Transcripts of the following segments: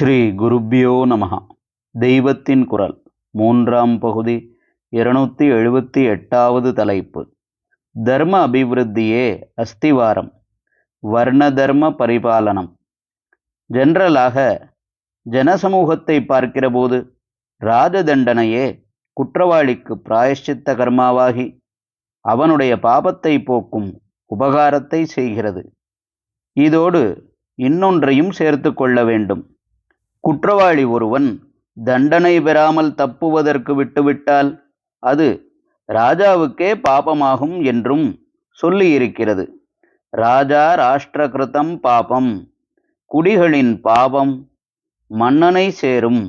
ஸ்ரீ குருப்பியோ நமகா தெய்வத்தின் குரல். மூன்றாம் பகுதி இருநூத்தி எழுபத்தி எட்டாவது தலைப்பு. தர்ம அபிவிருத்தியே அஸ்திவாரம். வர்ண தர்ம பரிபாலனம். ஜென்ரலாக ஜனசமூகத்தை பார்க்கிறபோது ராஜதண்டனையே குற்றவாளிக்கு பிராயஷ்சித்த கர்மாவாகி அவனுடைய பாபத்தை போக்கும் உபகாரத்தை செய்கிறது. இதோடு இன்னொன்றையும் சேர்த்து கொள்ள வேண்டும். குற்றவாளி ஒருவன் தண்டனை பெறாமல் தப்புவதற்கு விட்டுவிட்டால் அது ராஜாவுக்கே பாபமாகும் என்றும் சொல்லியிருக்கிறது. ராஜா ராஷ்டிரகிருத்தம் பாபம் குடிகளின் பாபம் மன்னனை சேரும்.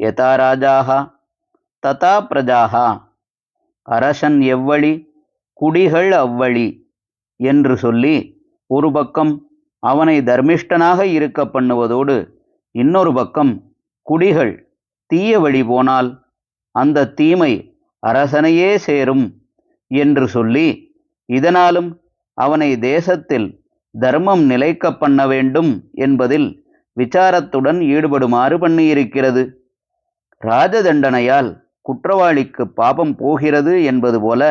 யதா ராஜாகா? ததா பிரஜாகா? அரசன் எவ்வழி குடிகள் அவ்வழி என்று சொல்லி ஒரு பக்கம் அவனை தர்மிஷ்டனாக இருக்க பண்ணுவதோடு இன்னொரு பக்கம் குடிகள் தீய வழி போனால் அந்த தீமை அரசனையே சேரும் என்று சொல்லி இதனாலும் அவனை தேசத்தில் தர்மம் நிலைக்க பண்ண வேண்டும் என்பதில் விசாரத்துடன் ஈடுபடுமாறு பண்ணியிருக்கிறது. ராஜதண்டனையால் குற்றவாளிக்கு பாபம் போகிறது என்பது போல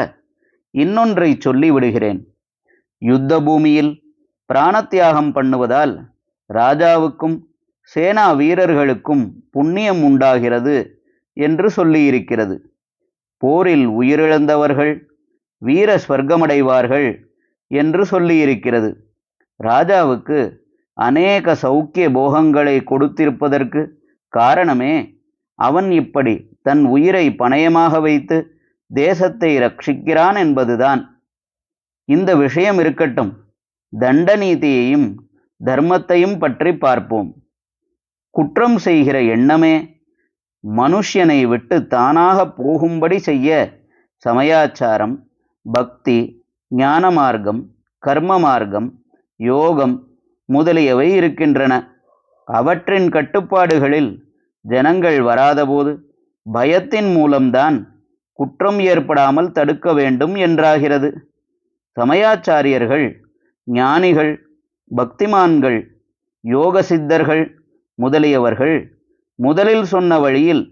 இன்னொன்றை சொல்லி விடுகிறேன் யுத்த பூமியில் பிராணத்தியாகம் பண்ணுவதால் ராஜாவுக்கும் சேனா வீரர்களுக்கும் புண்ணியம் உண்டாகிறது என்று சொல்லியிருக்கிறது. போரில் உயிரிழந்தவர்கள் வீர ஸ்வர்க்கமடைவார்கள் என்று சொல்லியிருக்கிறது. ராஜாவுக்கு அநேக சௌக்கிய போகங்களை கொடுத்திருப்பதற்கு காரணமே அவன் இப்படி தன் உயிரை பணயமாக வைத்து தேசத்தை ரட்சிக்கிறான் என்பதுதான். இந்த விஷயம் இருக்கட்டும். தண்டநீதியையும் தர்மத்தையும் பற்றி பார்ப்போம். குற்றம் செய்கிற எண்ணமே மனுஷனை விட்டு தானாக போகும்படி செய்ய சமயாச்சாரம் பக்தி ஞான மார்க்கம் கர்ம மார்க்கம் யோகம் முதலியவை இருக்கின்றன. அவற்றின் கட்டுப்பாடுகளில் ஜனங்கள் வராதபோது பயத்தின் மூலம்தான் குற்றம் ஏற்படாமல் தடுக்க வேண்டும் என்றாகிறது. சமயாச்சாரியர்கள் ஞானிகள் பக்திமான்கள் யோக சித்தர்கள் முதலியவர்கள் முதலில் சொன்ன வழியில்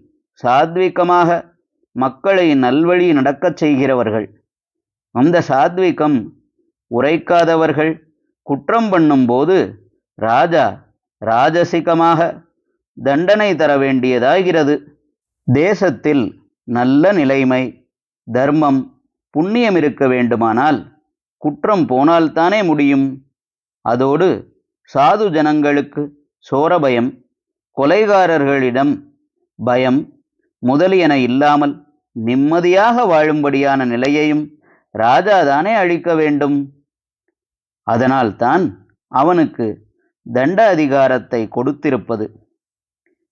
சாத்விகமாக மக்களை நல்வழி நடக்கச் செய்கிறவர்கள். அந்த சாத்விகம் உரைக்காதவர்கள். குற்றம் பண்ணும்போது ராஜா ராஜசிகமாக தண்டனை தர வேண்டியதாகிறது. தேசத்தில் நல்ல நிலைமை தர்மம் புண்ணியம் இருக்க வேண்டுமானால் குற்றம் போனால்தானே முடியும். அதோடு சாது ஜனங்களுக்கு சோரபயம் கொலைகாரர்களிடம் பயம் முதலியன இல்லாமல் நிம்மதியாக வாழும்படியான நிலையையும் ராஜாதானே அழிக்க வேண்டும். அதனால்தான் அவனுக்கு தண்ட அதிகாரத்தை கொடுத்திருப்பது.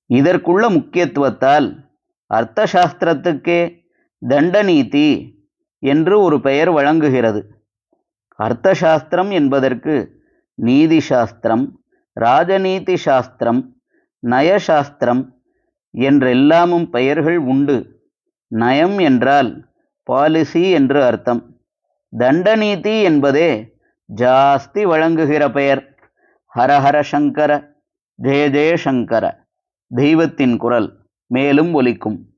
இதற்குள்ள முக்கியத்துவத்தால் அர்த்தசாஸ்திரத்துக்கே தண்டநீதி என்று ஒரு பெயர் வழங்குகிறது. அர்த்தசாஸ்திரம் என்பதற்கு நீதி சாஸ்திரம் ராஜநீதி சாஸ்திரம் நயசாஸ்திரம் என்றெல்லாமும் பெயர்கள் உண்டு. நயம் என்றால் பாலிசி என்று அர்த்தம். தண்டநீதி என்பதே ஜாஸ்தி வழங்குகிற பெயர். ஹரஹர சங்கர ஜெய ஜெயசங்கர தெய்வத்தின் குரல் மேலும் ஒலிக்கும்.